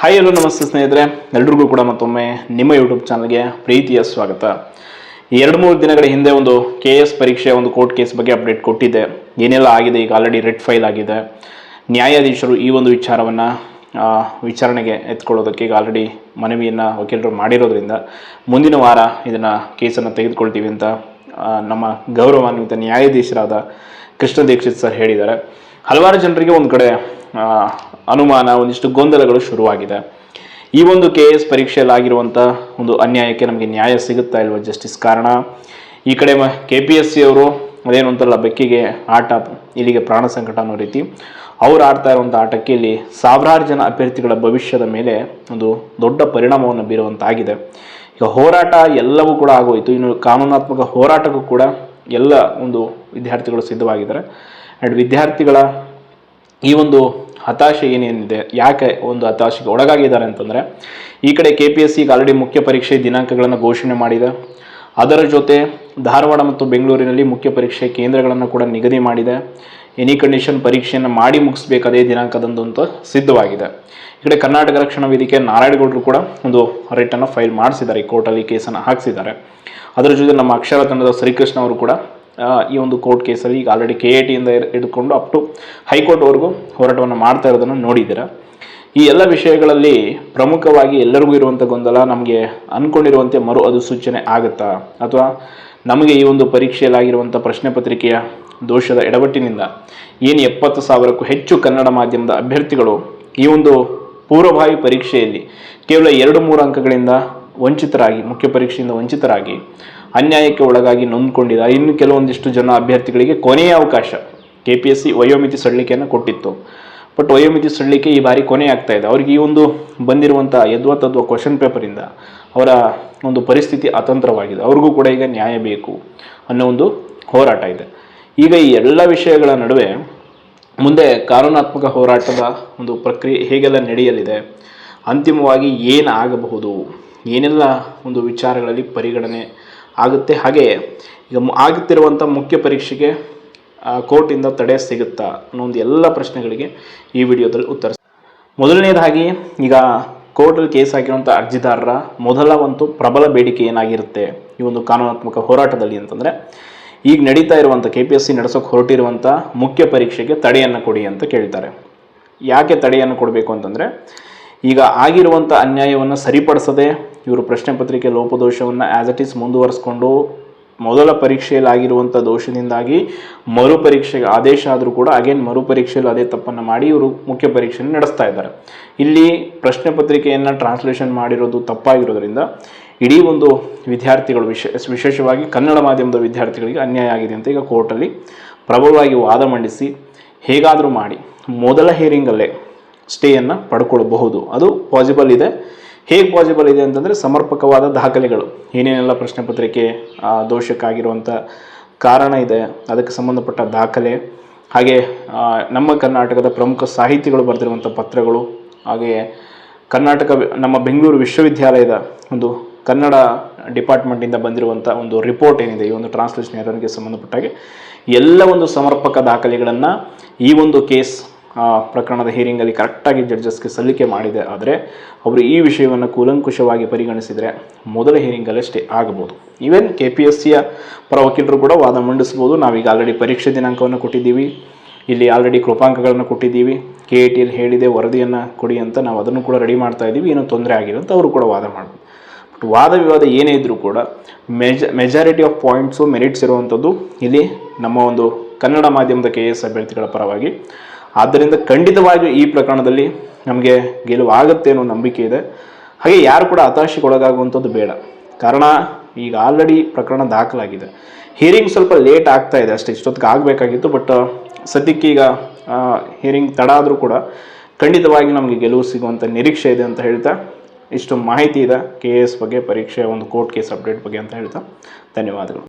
Hi ಎಲ್ಲೋ ನಮಸ್ತೆ ಸ್ನೇಹಿತರೆ. ಎಲ್ರಿಗೂ ಕೂಡ ಮತ್ತೊಮ್ಮೆ ನಿಮ್ಮ ಯೂಟ್ಯೂಬ್ ಚಾನಲ್ಗೆ ಪ್ರೀತಿಯ ಸ್ವಾಗತ. ಎರಡು ಮೂರು ದಿನಗಳ ಹಿಂದೆ ಒಂದು ಕೆ ಎಸ್ ಪರೀಕ್ಷೆಯ ಒಂದು ಕೋರ್ಟ್ ಕೇಸ್ ಬಗ್ಗೆ ಅಪ್ಡೇಟ್ ಕೊಟ್ಟಿದ್ದೆ. ಏನೆಲ್ಲ ಆಗಿದೆ? ಈಗ ಆಲ್ರೆಡಿ ರೆಡ್ ಫೈಲ್ ಆಗಿದೆ. ನ್ಯಾಯಾಧೀಶರು ಈ ಒಂದು ವಿಚಾರವನ್ನು ವಿಚಾರಣೆಗೆ ಎತ್ಕೊಳ್ಳೋದಕ್ಕೆ ಈಗ ಆಲ್ರೆಡಿ ಮನವಿಯನ್ನು ವಕೀಲರು ಮಾಡಿರೋದ್ರಿಂದ ಮುಂದಿನ ವಾರ ಇದನ್ನು ಕೇಸನ್ನು ತೆಗೆದುಕೊಳ್ತೀವಿ ಅಂತ ನಮ್ಮ ಗೌರವಾನ್ವಿತ ನ್ಯಾಯಾಧೀಶರಾದ ಕೃಷ್ಣ ದೀಕ್ಷಿತ್ ಸರ್ ಹೇಳಿದ್ದಾರೆ. ಹಲವಾರು ಜನರಿಗೆ ಒಂದು ಕಡೆ ಅನುಮಾನ, ಒಂದಿಷ್ಟು ಗೊಂದಲಗಳು ಶುರುವಾಗಿದೆ. ಈ ಒಂದು ಕೆ ಎಸ್ ಪರೀಕ್ಷೆಯಲ್ಲಿ ಆಗಿರುವಂಥ ಒಂದು ಅನ್ಯಾಯಕ್ಕೆ ನಮಗೆ ನ್ಯಾಯ ಸಿಗುತ್ತಾ ಇಲ್ವ ಜಸ್ಟಿಸ್ ಕಾರಣ? ಈ ಕಡೆ ಕೆ ಪಿ ಎಸ್ ಸಿ ಅವರು ಅದೇನು ಅಂತಲ್ಲ ಬೆಕ್ಕಿಗೆ ಆಟ, ಇಲ್ಲಿಗೆ ಪ್ರಾಣ ಸಂಕಟ ಅನ್ನೋ ರೀತಿ. ಅವ್ರು ಆಡ್ತಾ ಇರುವಂಥ ಆಟಕ್ಕೆ ಇಲ್ಲಿ ಸಾವಿರಾರು ಜನ ಅಭ್ಯರ್ಥಿಗಳ ಭವಿಷ್ಯದ ಮೇಲೆ ಒಂದು ದೊಡ್ಡ ಪರಿಣಾಮವನ್ನು ಬೀರುವಂತಾಗಿದೆ. ಈಗ ಹೋರಾಟ ಎಲ್ಲವೂ ಕೂಡ ಆಗೋಯಿತು. ಇನ್ನು ಕಾನೂನಾತ್ಮಕ ಹೋರಾಟಕ್ಕೂ ಕೂಡ ಎಲ್ಲ ಒಂದು ವಿದ್ಯಾರ್ಥಿಗಳು ಸಿದ್ಧವಾಗಿದ್ದಾರೆ. ಆ್ಯಂಡ್ ವಿದ್ಯಾರ್ಥಿಗಳ ಈ ಒಂದು ಹತಾಶೆ ಏನೇನಿದೆ, ಯಾಕೆ ಒಂದು ಹತಾಶೆಗೆ ಒಳಗಾಗಿದ್ದಾರೆ ಅಂತಂದರೆ, ಈ ಕಡೆ ಕೆ ಪಿ ಎಸ್ ಸಿಗೆ ಆಲ್ರೆಡಿ ಮುಖ್ಯ ಪರೀಕ್ಷೆ ದಿನಾಂಕಗಳನ್ನು ಘೋಷಣೆ ಮಾಡಿದೆ. ಅದರ ಜೊತೆ ಧಾರವಾಡ ಮತ್ತು ಬೆಂಗಳೂರಿನಲ್ಲಿ ಮುಖ್ಯ ಪರೀಕ್ಷೆ ಕೇಂದ್ರಗಳನ್ನು ಕೂಡ ನಿಗದಿ ಮಾಡಿದೆ. ಎನಿ ಕಂಡೀಷನ್ ಪರೀಕ್ಷೆಯನ್ನು ಮಾಡಿ ಮುಗಿಸ್ಬೇಕು, ಅದೇ ದಿನಾಂಕದಂದು ಅಂತ ಸಿದ್ಧವಾಗಿದೆ. ಈ ಕಡೆ ಕರ್ನಾಟಕ ರಕ್ಷಣಾ ವೇದಿಕೆ ನಾರಾಯಣಗೌಡರು ಕೂಡ ಒಂದು ರಿಟನ್ನು ಫೈಲ್ ಮಾಡಿಸಿದ್ದಾರೆ, ಈ ಕೋರ್ಟಲ್ಲಿ ಕೇಸನ್ನು ಹಾಕಿಸಿದ್ದಾರೆ. ಅದರ ಜೊತೆ ನಮ್ಮ ಅಕ್ಷರ ತಂಡದ ಶ್ರೀಕೃಷ್ಣ ಅವರು ಕೂಡ ಈ ಒಂದು ಕೋರ್ಟ್ ಕೇಸಲ್ಲಿ ಈಗ ಆಲ್ರೆಡಿ ಕೆ ಎ ಟಿಯಿಂದ ಹಿಡ್ಕೊಂಡು ಅಪ್ ಟು ಹೈಕೋರ್ಟ್ವರೆಗೂ ಹೋರಾಟವನ್ನು ಮಾಡ್ತಾ ಇರೋದನ್ನು ನೋಡಿದ್ದೀರಾ? ಈ ಎಲ್ಲ ವಿಷಯಗಳಲ್ಲಿ ಪ್ರಮುಖವಾಗಿ ಎಲ್ಲರಿಗೂ ಇರುವಂಥ ಗೊಂದಲ, ನಮಗೆ ಅಂದ್ಕೊಂಡಿರುವಂತೆ ಮರು ಅಧಿಸೂಚನೆ ಆಗುತ್ತಾ? ಅಥವಾ ನಮಗೆ ಈ ಒಂದು ಪರೀಕ್ಷೆಯಲ್ಲಾಗಿರುವಂಥ ಪ್ರಶ್ನೆ ಪತ್ರಿಕೆಯ ದೋಷದ ಎಡವಟ್ಟಿನಿಂದ ಏನು ಎಪ್ಪತ್ತು ಸಾವಿರಕ್ಕೂ ಹೆಚ್ಚು ಕನ್ನಡ ಮಾಧ್ಯಮದ ಅಭ್ಯರ್ಥಿಗಳು ಈ ಒಂದು ಪೂರ್ವಭಾವಿ ಪರೀಕ್ಷೆಯಲ್ಲಿ ಕೇವಲ ಎರಡು ಮೂರು ಅಂಕಗಳಿಂದ ವಂಚಿತರಾಗಿ, ಮುಖ್ಯ ಪರೀಕ್ಷೆಯಿಂದ ವಂಚಿತರಾಗಿ ಅನ್ಯಾಯಕ್ಕೆ ಒಳಗಾಗಿ ನೊಂದ್ಕೊಂಡಿದ್ದಾರೆ ಇನ್ನು ಕೆಲವೊಂದಿಷ್ಟು ಜನ ಅಭ್ಯರ್ಥಿಗಳಿಗೆ ಕೊನೆಯ ಅವಕಾಶ ಕೆ ಪಿ ಎಸ್ ಸಿ ವಯೋಮಿತಿ ಸಡಿಲಿಕೆಯನ್ನು ಕೊಟ್ಟಿತ್ತು. ಬಟ್ ವಯೋಮಿತಿ ಸಡಿಲಿಕೆ ಈ ಬಾರಿ ಕೊನೆ ಆಗ್ತಾ ಇದೆ. ಅವ್ರಿಗೆ ಈ ಒಂದು ಬಂದಿರುವಂಥ ಯದ್ವಾ ತದ್ವಾ ಕ್ವಶನ್ ಪೇಪರಿಂದ ಅವರ ಒಂದು ಪರಿಸ್ಥಿತಿ ಅತಂತ್ರವಾಗಿದೆ. ಅವ್ರಿಗೂ ಕೂಡ ಈಗ ನ್ಯಾಯ ಬೇಕು ಅನ್ನೋ ಒಂದು ಹೋರಾಟ ಇದೆ. ಈಗ ಈ ಎಲ್ಲ ವಿಷಯಗಳ ನಡುವೆ ಮುಂದೆ ಕಾನೂನಾತ್ಮಕ ಹೋರಾಟದ ಒಂದು ಪ್ರಕ್ರಿಯೆ ಹೇಗೆಲ್ಲ ನಡೆಯಲಿದೆ, ಅಂತಿಮವಾಗಿ ಏನು ಆಗಬಹುದು, ಏನೆಲ್ಲ ಒಂದು ವಿಚಾರಗಳಲ್ಲಿ ಪರಿಗಣನೆ ಆಗುತ್ತೆ. ಹಾಗೆಯೇ ಈಗ ಆಗುತ್ತಿರುವಂಥ ಮುಖ್ಯ ಪರೀಕ್ಷೆಗೆ ಕೋರ್ಟಿಂದ ತಡೆ ಸಿಗುತ್ತಾ ಅನ್ನೋ ಒಂದು ಎಲ್ಲ ಪ್ರಶ್ನೆಗಳಿಗೆ ಈ ವಿಡಿಯೋದಲ್ಲಿ ಉತ್ತರ ಮೊದಲನೇದಾಗಿ, ಈಗ ಕೋರ್ಟಲ್ಲಿ ಕೇಸ್ ಹಾಕಿರುವಂಥ ಅರ್ಜಿದಾರರ ಮೊದಲ ಒಂದು ಪ್ರಬಲ ಬೇಡಿಕೆ ಏನಾಗಿರುತ್ತೆ? ಈ ಒಂದು ಕಾನೂನಾತ್ಮಕ ಹೋರಾಟದಲ್ಲಿ ಅಂತಂದರೆ, ಈಗ ನಡೀತಾ ಇರುವಂಥ ಕೆ ಪಿ ಎಸ್ ಸಿ ನಡೆಸೋಕೆ ಹೊರಟಿರುವಂಥ ಮುಖ್ಯ ಪರೀಕ್ಷೆಗೆ ತಡೆಯನ್ನು ಕೊಡಿ ಅಂತ ಕೇಳ್ತಾರೆ. ಯಾಕೆ ತಡೆಯನ್ನು ಕೊಡಬೇಕು ಅಂತಂದರೆ, ಈಗ ಆಗಿರುವಂಥ ಅನ್ಯಾಯವನ್ನು ಸರಿಪಡಿಸದೆ ಇವರು ಪ್ರಶ್ನೆ ಪತ್ರಿಕೆ ಲೋಪದೋಷವನ್ನು ಆ್ಯಸ್ ಇಟ್ ಈಸ್ ಮುಂದುವರಿಸ್ಕೊಂಡು ಮೊದಲ ಪರೀಕ್ಷೆಯಲ್ಲಿ ಆಗಿರುವಂಥ ದೋಷದಿಂದಾಗಿ ಮರು ಪರೀಕ್ಷೆಗೆ ಆದೇಶ ಆದರೂ ಕೂಡ ಅಗೇನ್ ಮರು ಪರೀಕ್ಷೆಯಲ್ಲಿ ಅದೇ ತಪ್ಪನ್ನು ಮಾಡಿ ಇವರು ಮುಖ್ಯ ಪರೀಕ್ಷೆಯನ್ನು ನಡೆಸ್ತಾ ಇದ್ದಾರೆ. ಇಲ್ಲಿ ಪ್ರಶ್ನೆ ಪತ್ರಿಕೆಯನ್ನು ಟ್ರಾನ್ಸ್ಲೇಷನ್ ಮಾಡಿರೋದು ತಪ್ಪಾಗಿರೋದ್ರಿಂದ ಇಡೀ ಒಂದು ವಿದ್ಯಾರ್ಥಿಗಳು ವಿಶೇಷ ವಿಶೇಷವಾಗಿ ಕನ್ನಡ ಮಾಧ್ಯಮದ ವಿದ್ಯಾರ್ಥಿಗಳಿಗೆ ಅನ್ಯಾಯ ಆಗಿದೆ ಅಂತ ಈಗ ಕೋರ್ಟಲ್ಲಿ ಪ್ರಬಲವಾಗಿ ವಾದ ಮಂಡಿಸಿ ಹೇಗಾದರೂ ಮಾಡಿ ಮೊದಲ ಹಿಯರಿಂಗಲ್ಲೇ ಸ್ಟೇಯನ್ನು ಪಡ್ಕೊಳ್ಬಹುದು. ಅದು ಪಾಸಿಬಲ್ ಇದೆ. ಹೇಗೆ ಪಾಸಿಬಲ್ ಇದೆ ಅಂತಂದರೆ ಸಮರ್ಪಕವಾದ ದಾಖಲೆಗಳು. ಏನೇನೆಲ್ಲ ಪ್ರಶ್ನೆ ಪತ್ರಿಕೆ ದೋಷಕ್ಕಾಗಿರುವಂಥ ಕಾರಣ ಇದೆ, ಅದಕ್ಕೆ ಸಂಬಂಧಪಟ್ಟ ದಾಖಲೆ, ಹಾಗೆ ನಮ್ಮ ಕರ್ನಾಟಕದ ಪ್ರಮುಖ ಸಾಹಿತಿಗಳು ಬರೆದಿರುವಂಥ ಪತ್ರಗಳು ಹಾಗೆಯೇ ಕರ್ನಾಟಕ ನಮ್ಮ ಬೆಂಗಳೂರು ವಿಶ್ವವಿದ್ಯಾಲಯದ ಒಂದು ಕನ್ನಡ ಡಿಪಾರ್ಟ್ಮೆಂಟಿಂದ ಬಂದಿರುವಂಥ ಒಂದು ರಿಪೋರ್ಟ್ ಏನಿದೆ, ಈ ಒಂದು ಟ್ರಾನ್ಸ್ಲೇಷನ್ ಎರರ್ಗೆ ಸಂಬಂಧಪಟ್ಟಾಗೆ, ಎಲ್ಲ ಒಂದು ಸಮರ್ಪಕ ದಾಖಲೆಗಳನ್ನು ಈ ಒಂದು ಕೇಸ್ ಆ, ಪ್ರಕರಣದ ಹಿಯರಿಂಗಲ್ಲಿ ಕರೆಕ್ಟಾಗಿ ಜಡ್ಜಸ್ಗೆ ಸಲ್ಲಿಕೆ ಮಾಡಿದೆ. ಆದರೆ ಅವರು ಈ ವಿಷಯವನ್ನು ಕೂಲಂಕುಷವಾಗಿ ಪರಿಗಣಿಸಿದರೆ ಮೊದಲ ಹಿಯರಿಂಗಲ್ಲೇ ಸ್ಟೇ ಆಗಬಹುದು. ಈವನ್ ಕೆ ಪಿ ಎಸ್ ಸಿಯ ಪರ ವಕೀಲರು ಕೂಡ ವಾದ ಮಂಡಿಸ್ಬೋದು ನಾವೀಗ ಆಲ್ರೆಡಿ ಪರೀಕ್ಷೆ ದಿನಾಂಕವನ್ನು ಕೊಟ್ಟಿದ್ದೀವಿ. ಇಲ್ಲಿ ಆಲ್ರೆಡಿ ಕೃಪಾಂಕಗಳನ್ನು ಕೊಟ್ಟಿದ್ದೀವಿ. ಕೆ ಎ ಟಿಯಲ್ಲಿ ಹೇಳಿದೆ ವರದಿಯನ್ನು ಕೊಡಿ ಅಂತ ನಾವು ಅದನ್ನು ಕೂಡ ರೆಡಿ ಮಾಡ್ತಾ ಇದ್ದೀವಿ. ಏನೂ ತೊಂದರೆ ಆಗಿಲ್ಲ ಅಂತ ಅವರು ಕೂಡ ವಾದ ಮಾಡ್ಬೋದು. ಬಟ್ ವಾದ ವಿವಾದ ಏನೇ ಇದ್ದರೂ ಕೂಡ ಮೆಜ ಮೆಜಾರಿಟಿ ಆಫ್ ಪಾಯಿಂಟ್ಸು ಮೆರಿಟ್ಸ್ ಇರುವಂಥದ್ದು ಇಲ್ಲಿ ನಮ್ಮ ಒಂದು ಕನ್ನಡ ಮಾಧ್ಯಮದ ಕೆ ಎಸ್ ಅಭ್ಯರ್ಥಿಗಳ ಪರವಾಗಿ ಆದ್ದರಿಂದ ಖಂಡಿತವಾಗಿಯೂ ಈ ಪ್ರಕರಣದಲ್ಲಿ ನಮಗೆ ಗೆಲುವು ಆಗುತ್ತೆ ಅನ್ನೋ ನಂಬಿಕೆ ಇದೆ. ಹಾಗೆ ಯಾರು ಕೂಡ ಹತಾಶೆಗೊಳಗಾಗುವಂಥದ್ದು ಬೇಡ. ಕಾರಣ ಈಗ ಆಲ್ರೆಡಿ ಪ್ರಕರಣ ದಾಖಲಾಗಿದೆ. ಹಿಯರಿಂಗ್ ಸ್ವಲ್ಪ ಲೇಟ್ ಆಗ್ತಾ ಇದೆ ಅಷ್ಟೇ, ಇಷ್ಟೊತ್ತಿಗೆ ಆಗಬೇಕಾಗಿತ್ತು ಬಟ್ ಸದ್ಯಕ್ಕೆ ಈಗ ಹಿಯರಿಂಗ್ ತಡ ಆದರೂ ಕೂಡ ಖಂಡಿತವಾಗಿ ನಮಗೆ ಗೆಲುವು ಸಿಗುವಂಥ ನಿರೀಕ್ಷೆ ಇದೆ ಅಂತ ಹೇಳ್ತಾ ಇಷ್ಟು ಮಾಹಿತಿ ಇದೆ. ಕೆ ಎಸ್ ಬಗ್ಗೆ ಪರೀಕ್ಷೆ, ಒಂದು ಕೋರ್ಟ್ ಕೇಸ್ ಅಪ್ಡೇಟ್ ಬಗ್ಗೆ ಅಂತ ಹೇಳ್ತಾ ಧನ್ಯವಾದಗಳು.